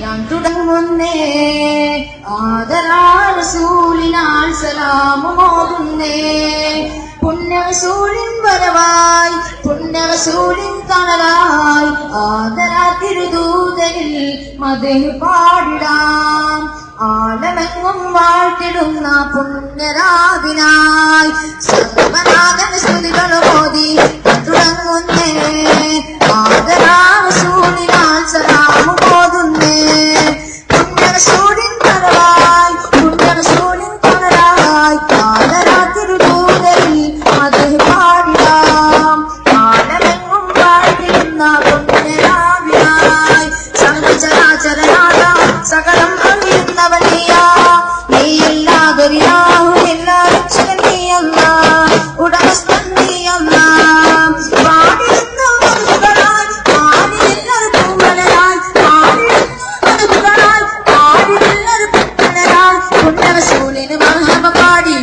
ഞാൻ തുടങ്ങുന്നേ. ആദരാ റസൂലിനാൽ സലാമോതുന്നേ പുണ്യവസൂലിൻ വരവായി പുണ്യവസൂലിൻ തണലായി ആദരാ തിരുദൂതനിൽ മതന് പാടിടാം. ആലമെങ്ങും വാഴ്ത്തിടുന്ന പുണ്യരാവിനായി സർവനാഥന അറിയുന്നവൻ നീയാ നീയല്ലാതൊരിയാഹു എല്ലാ രക്ഷകൻ നീയല്ല ഉടമസ്ഥൻ നീയല്ല ഉന്നവസൂലിന് മർഹബ പാടി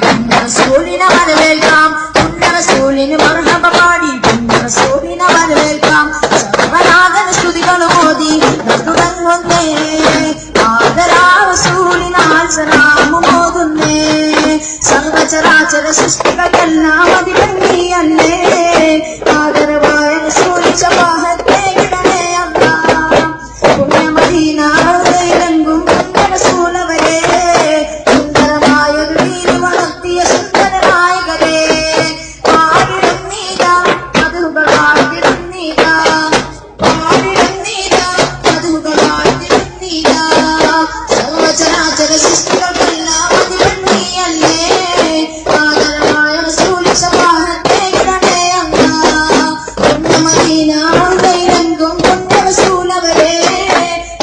സൂലിനെ വരവേൽക്കാം ഉന്നവസൂലിന് മർഹബ പാടി. സൃഷ്ടികൾക്കെല്ലാം അതിലും നീയല്ലേ ആദരവായ സൂരിച്ച പാഹത്തെ വിടണേ അല്ല പുണ്യമദീനാകും സൂലവരെ സുന്ദരമായ ഒരു വീട് വളർത്തിയ സുന്ദര നായകരെ. പാടിടും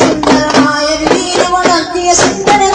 സുന്ദരമായ വീരം ഉണർത്തിയ സുന്ദര